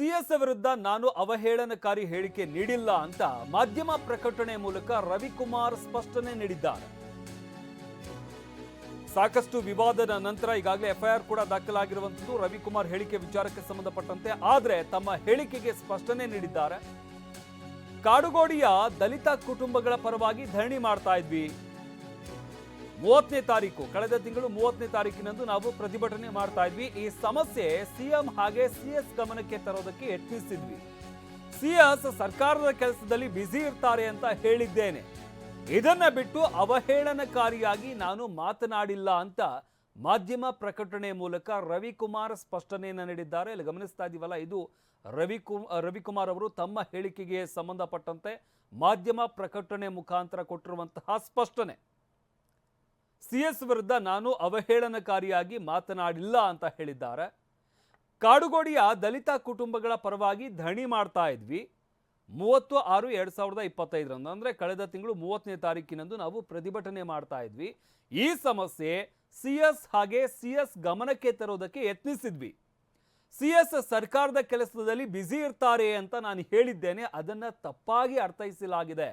CS ವಿರುದ್ಧ ನಾನು ಅವಹೇಳನಕಾರಿ ಹೇಳಿಕೆ ನೀಡಿಲ್ಲ ಅಂತ ಮಾಧ್ಯಮ ಪ್ರಕಟಣೆ ಮೂಲಕ ರವಿಕುಮಾರ್ ಸ್ಪಷ್ಟನೆ ನೀಡಿದ್ದಾರೆ. ಸಾಕಷ್ಟು ವಿವಾದದ ನಂತರ ಈಗಾಗಲೇ ಎಫ್ಐಆರ್ ಕೂಡ ದಾಖಲಾಗಿರುವಂತದ್ದು ರವಿಕುಮಾರ್ ಹೇಳಿಕೆ ವಿಚಾರಕ್ಕೆ ಸಂಬಂಧಪಟ್ಟಂತೆ ಆದರೆ ತಮ್ಮ ಹೇಳಿಕೆಗೆ ಸ್ಪಷ್ಟನೆ ನೀಡಿದ್ದಾರೆ. ಕಾಡುಗೋಡಿಯ ದಲಿತ ಕುಟುಂಬಗಳ ಪರವಾಗಿ ಧರಣಿ ಮಾಡ್ತಾ ಇದ್ವಿ. ಮೂವತ್ತನೇ ತಾರೀಕು, ಕಳೆದ ತಿಂಗಳು ಮೂವತ್ತನೇ ತಾರೀಕಿನಂದು ನಾವು ಪ್ರತಿಭಟನೆ ಮಾಡ್ತಾ ಇದ್ವಿ. ಈ ಸಮಸ್ಯೆ ಸಿಎಂ ಹಾಗೆ ಸಿಎಸ್ ಗಮನಕ್ಕೆ ತರೋದಕ್ಕೆ ಯತ್ನಿಸಿದ್ವಿ ಸಿಎಸ್ ಸರ್ಕಾರದ ಕೆಲಸದಲ್ಲಿ ಬ್ಯುಸಿ ಇರ್ತಾರೆ ಅಂತ ಹೇಳಿದ್ದೇನೆ. ಇದನ್ನ ಬಿಟ್ಟು ಅವಹೇಳನಕಾರಿಯಾಗಿ ನಾನು ಮಾತನಾಡಿಲ್ಲ ಅಂತ ಮಾಧ್ಯಮ ಪ್ರಕಟಣೆ ಮೂಲಕ ರವಿಕುಮಾರ್ ಸ್ಪಷ್ಟನೆಯನ್ನು ನೀಡಿದ್ದಾರೆ. ಇಲ್ಲಿ ಗಮನಿಸ್ತಾ ಇದೀವಲ್ಲ, ಇದು ರವಿಕು, ರವಿಕುಮಾರ್ ಅವರು ತಮ್ಮ ಹೇಳಿಕೆಗೆ ಸಂಬಂಧಪಟ್ಟಂತೆ ಮಾಧ್ಯಮ ಪ್ರಕಟಣೆ ಮುಖಾಂತರ ಕೊಟ್ಟಿರುವಂತಹ ಸ್ಪಷ್ಟನೆ. ಸಿಎಸ್ ವಿರುದ್ಧ ನಾನು ಅವಹೇಳನಕಾರಿಯಾಗಿ ಮಾತನಾಡಿಲ್ಲ ಅಂತ ಹೇಳಿದ್ದಾರೆ. ಕಾಡುಗೋಡಿಯ ದಲಿತ ಕುಟುಂಬಗಳ ಪರವಾಗಿ ಧಣಿ ಮಾಡ್ತಾ ಇದ್ವಿ. ಮೂವತ್ತು ಆರು ಎರಡು ಸಾವಿರದ ಇಪ್ಪತ್ತೈದರಂದು, ಅಂದರೆ ಕಳೆದ ತಿಂಗಳು ಮೂವತ್ತನೇ ತಾರೀಕಿನಂದು ನಾವು ಪ್ರತಿಭಟನೆ ಮಾಡ್ತಾ ಇದ್ವಿ. ಈ ಸಮಸ್ಯೆ ಸಿ ಎಸ್ ಹಾಗೆ ಸಿ ಎಸ್ ಗಮನಕ್ಕೆ ತರೋದಕ್ಕೆ ಯತ್ನಿಸಿದ್ವಿ. ಸಿ ಎಸ್ ಸರ್ಕಾರದ ಕೆಲಸದಲ್ಲಿ ಬ್ಯುಸಿ ಇರ್ತಾರೆ ಅಂತ ನಾನು ಹೇಳಿದ್ದೇನೆ. ಅದನ್ನ ತಪ್ಪಾಗಿ ಅರ್ಥೈಸಲಾಗಿದೆ.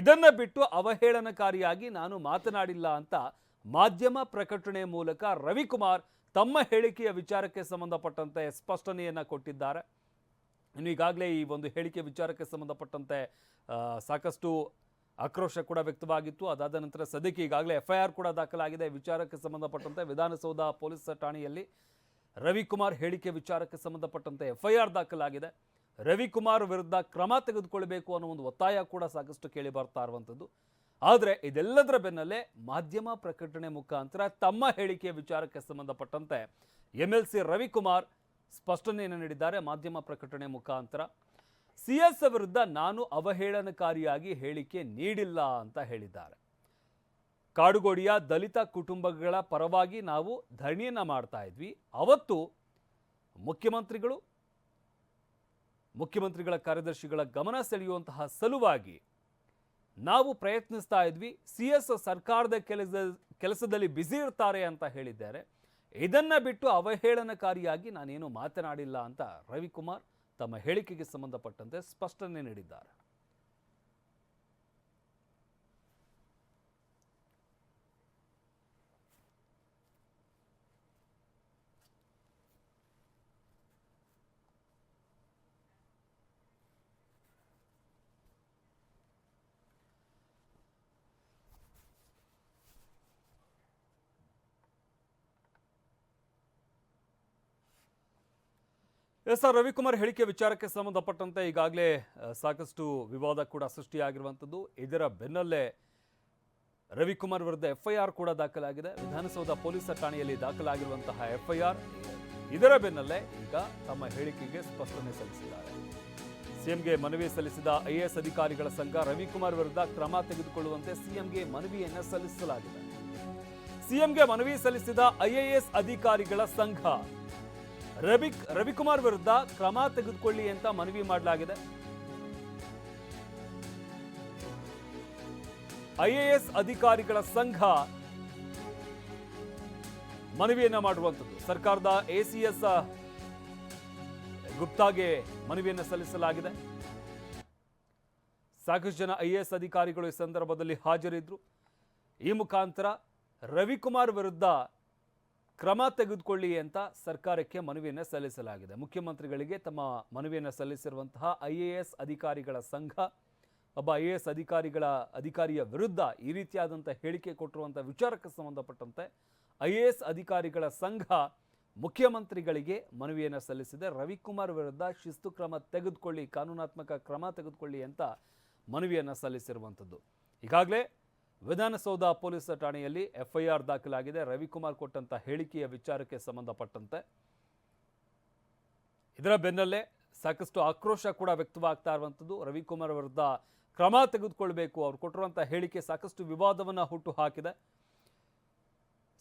ಇದನ್ನ ಬಿಟ್ಟು ಅವಹೇಳನಕಾರಿಯಾಗಿ ನಾನು ಮಾತನಾಡಿಲ್ಲ ಅಂತ ಮಾಧ್ಯಮ ಪ್ರಕಟಣೆ ಮೂಲಕ ರವಿಕುಮಾರ್ ತಮ್ಮ ಹೇಳಿಕೆಯ ವಿಚಾರಕ್ಕೆ ಸಂಬಂಧಪಟ್ಟಂತೆ ಸ್ಪಷ್ಟನೆಯನ್ನ ಕೊಟ್ಟಿದ್ದಾರೆ. ಇನ್ನು ಈಗಾಗಲೇ ಈ ಒಂದು ಹೇಳಿಕೆ ವಿಚಾರಕ್ಕೆ ಸಂಬಂಧಪಟ್ಟಂತೆ ಸಾಕಷ್ಟು ಆಕ್ರೋಶ ಕೂಡ ವ್ಯಕ್ತವಾಗಿತ್ತು. ಅದಾದ ನಂತರ ಸದ್ಯಕ್ಕೆ ಈಗಾಗಲೇ ಎಫ್ ಐ ಆರ್ ಕೂಡ ದಾಖಲಾಗಿದೆ. ವಿಚಾರಕ್ಕೆ ಸಂಬಂಧಪಟ್ಟಂತೆ ವಿಧಾನಸೌಧ ಪೊಲೀಸ್ ಠಾಣೆಯಲ್ಲಿ ರವಿಕುಮಾರ್ ಹೇಳಿಕೆ ವಿಚಾರಕ್ಕೆ ಸಂಬಂಧಪಟ್ಟಂತೆ ಎಫ್ ಐ ಆರ್ ದಾಖಲಾಗಿದೆ. ರವಿಕುಮಾರ್ ವಿರುದ್ಧ ಕ್ರಮ ತೆಗೆದುಕೊಳ್ಬೇಕು ಅನ್ನೋ ಒಂದು ಒತ್ತಾಯ ಕೂಡ ಸಾಕಷ್ಟು ಕೇಳಿ ಬರ್ತಾ ಇರುವಂಥದ್ದು ಆದರೆ ಇದೆಲ್ಲದರ ಬೆನ್ನಲ್ಲೇ ಮಾಧ್ಯಮ ಪ್ರಕಟಣೆ ಮುಖಾಂತರ ತಮ್ಮ ಹೇಳಿಕೆಯ ವಿಚಾರಕ್ಕೆ ಸಂಬಂಧಪಟ್ಟಂತೆ ಎಂ ಎಲ್ ಸಿ ರವಿಕುಮಾರ್ ಸ್ಪಷ್ಟನೆಯನ್ನು ನೀಡಿದ್ದಾರೆ ಮಾಧ್ಯಮ ಪ್ರಕಟಣೆ ಮುಖಾಂತರ. ಸಿ ಎಸ್ ವಿರುದ್ಧ ನಾನು ಅವಹೇಳನಕಾರಿಯಾಗಿ ಹೇಳಿಕೆ ನೀಡಿಲ್ಲ ಅಂತ ಹೇಳಿದ್ದಾರೆ. ಕಾಡುಗೋಡಿಯ ದಲಿತ ಕುಟುಂಬಗಳ ಪರವಾಗಿ ನಾವು ಧರಣಿಯನ್ನು ಮಾಡ್ತಾ ಇದ್ವಿ. ಅವತ್ತು ಮುಖ್ಯಮಂತ್ರಿಗಳು, ಮುಖ್ಯಮಂತ್ರಿಗಳ ಕಾರ್ಯದರ್ಶಿಗಳ ಗಮನ ಸೆಳೆಯುವಂತಹ ಸಲುವಾಗಿ ನಾವು ಪ್ರಯತ್ನಿಸ್ತಾ ಇದ್ವಿ. ಸಿ ಎಸ್ ಸರ್ಕಾರದ ಕೆಲಸ, ಕೆಲಸದಲ್ಲಿ ಬ್ಯುಸಿ ಇರ್ತಾರೆ ಅಂತ ಹೇಳಿದ್ದಾರೆ. ಇದನ್ನ ಬಿಟ್ಟು ಅವಹೇಳನಕಾರಿಯಾಗಿ ನಾನೇನು ಮಾತನಾಡಿಲ್ಲ ಅಂತ ರವಿಕುಮಾರ್ ತಮ್ಮ ಹೇಳಿಕೆಗೆ ಸಂಬಂಧಪಟ್ಟಂತೆ ಸ್ಪಷ್ಟನೆ ನೀಡಿದ್ದಾರೆ. ಎಸ್ ಆರ್ ರವಿಕುಮಾರ್ ಹೇಳಿಕೆ ವಿಚಾರಕ್ಕೆ ಸಂಬಂಧಪಟ್ಟಂತೆ ಈಗಾಗಲೇ ಸಾಕಷ್ಟು ವಿವಾದ ಕೂಡ ಸೃಷ್ಟಿಯಾಗಿರುವಂಥದ್ದು. ಇದರ ಬೆನ್ನಲ್ಲೇ ರವಿಕುಮಾರ್ ವಿರುದ್ಧ ಎಫ್ಐಆರ್ ಕೂಡ ದಾಖಲಾಗಿದೆ. ವಿಧಾನಸೌಧ ಪೊಲೀಸ್ ಠಾಣೆಯಲ್ಲಿ ದಾಖಲಾಗಿರುವಂತಹ ಎಫ್ಐಆರ್. ಇದರ ಬೆನ್ನಲ್ಲೇ ಈಗ ತಮ್ಮ ಹೇಳಿಕೆಗೆ ಸ್ಪಷ್ಟನೆ ಸಲ್ಲಿಸಿದ್ದಾರೆ. ಸಿಎಂಗೆ ಮನವಿ ಸಲ್ಲಿಸಿದ ಐಎಎಸ್ ಅಧಿಕಾರಿಗಳ ಸಂಘ ರವಿಕುಮಾರ್ ವಿರುದ್ಧ ಕ್ರಮ ತೆಗೆದುಕೊಳ್ಳುವಂತೆ ಸಿಎಂಗೆ ಮನವಿಯನ್ನು ಸಲ್ಲಿಸಲಾಗಿದೆ. ಸಿಎಂಗೆ ಮನವಿ ಸಲ್ಲಿಸಿದ ಐಎಎಸ್ ಅಧಿಕಾರಿಗಳ ಸಂಘ ರವಿ ರವಿಕುಮಾರ್ ವಿರುದ್ಧ ಕ್ರಮ ತೆಗೆದುಕೊಳ್ಳಿ ಅಂತ ಮನವಿ ಮಾಡಲಾಗಿದೆ. ಐಎಎಸ್ ಅಧಿಕಾರಿಗಳ ಸಂಘ ಮನವಿಯನ್ನ ಮಾಡುವಂಥದ್ದು. ಸರ್ಕಾರದ ಎಸಿಎಸ್ ಗುಪ್ತಾಗೆ ಮನವಿಯನ್ನ ಸಲ್ಲಿಸಲಾಗಿದೆ. ಸಾಕಷ್ಟು ಜನ ಐಎಎಸ್ ಅಧಿಕಾರಿಗಳು ಈ ಸಂದರ್ಭದಲ್ಲಿ ಹಾಜರಿದ್ರು. ಈ ಮುಖಾಂತರ ರವಿಕುಮಾರ್ ವಿರುದ್ಧ ಕ್ರಮ ತೆಗೆದುಕೊಳ್ಳಿ ಅಂತ ಸರ್ಕಾರಕ್ಕೆ ಮನವಿಯನ್ನು ಸಲ್ಲಿಸಲಾಗಿದೆ. ಮುಖ್ಯಮಂತ್ರಿಗಳಿಗೆ ತಮ್ಮ ಮನವಿಯನ್ನು ಸಲ್ಲಿಸಿರುವಂತಹ ಐ ಎ ಎಸ್ ಅಧಿಕಾರಿಗಳ ಸಂಘ, ಒಬ್ಬ ಐ ಎ ಎಸ್ ಅಧಿಕಾರಿಗಳ ಅಧಿಕಾರಿಯ ವಿರುದ್ಧ ಈ ರೀತಿಯಾದಂಥ ಹೇಳಿಕೆ ಕೊಟ್ಟಿರುವಂಥ ವಿಚಾರಕ್ಕೆ ಸಂಬಂಧಪಟ್ಟಂತೆ ಐ ಎ ಎಸ್ ಅಧಿಕಾರಿಗಳ ಸಂಘ ಮುಖ್ಯಮಂತ್ರಿಗಳಿಗೆ ಮನವಿಯನ್ನು ಸಲ್ಲಿಸಿದೆ. ರವಿಕುಮಾರ್ ವಿರುದ್ಧ ಶಿಸ್ತು ಕ್ರಮ ತೆಗೆದುಕೊಳ್ಳಿ, ಕಾನೂನಾತ್ಮಕ ಕ್ರಮ ತೆಗೆದುಕೊಳ್ಳಿ ಅಂತ ಮನವಿಯನ್ನು ಸಲ್ಲಿಸಿರುವಂಥದ್ದು ಈಗಾಗಲೇ ವಿಧಾನಸೌಧ ಪೊಲೀಸ್ ಠಾಣೆಯಲ್ಲಿ ಎಫ್ಐಆರ್ ದಾಖಲಾಗಿದೆ. ರವಿಕುಮಾರ್ ಕೊಟ್ಟಂತ ಹೇಳಿಕೆಯ ವಿಚಾರಕ್ಕೆ ಸಂಬಂಧಪಟ್ಟಂತೆ ಇದರ ಬೆನ್ನಲ್ಲೇ ಸಾಕಷ್ಟು ಆಕ್ರೋಶ ಕೂಡ ವ್ಯಕ್ತವಾಗ್ತಾ ಇರುವಂಥದ್ದು. ರವಿಕುಮಾರ್ ವಿರುದ್ಧ ಕ್ರಮ ತೆಗೆದುಕೊಳ್ಬೇಕು. ಅವರು ಕೊಟ್ಟಿರುವಂಥ ಹೇಳಿಕೆ ಸಾಕಷ್ಟು ವಿವಾದವನ್ನು ಹುಟ್ಟು ಹಾಕಿದೆ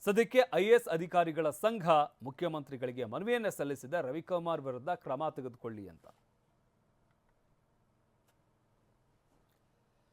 ಸದ್ಯಕ್ಕೆ ಐ ಅಧಿಕಾರಿಗಳ ಸಂಘ ಮುಖ್ಯಮಂತ್ರಿಗಳಿಗೆ ಮನವಿಯನ್ನು ಸಲ್ಲಿಸಿದೆ. ರವಿಕುಮಾರ್ ವಿರುದ್ಧ ಕ್ರಮ ತೆಗೆದುಕೊಳ್ಳಿ ಅಂತ.